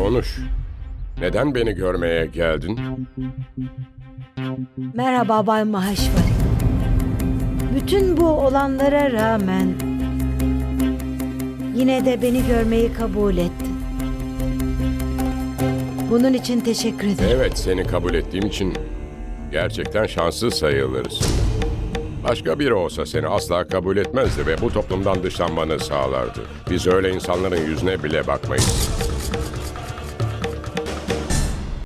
Konuş. Neden beni görmeye geldin? Merhaba Bay Maheshwari. Bütün bu olanlara rağmen yine de beni görmeyi kabul ettin. Bunun için teşekkür ederim. Evet, seni kabul ettiğim için gerçekten şanslı sayılırsın. Başka biri olsa seni asla kabul etmezdi ve bu toplumdan dışlanmanı sağlardı. Biz öyle insanların yüzüne bile bakmayız.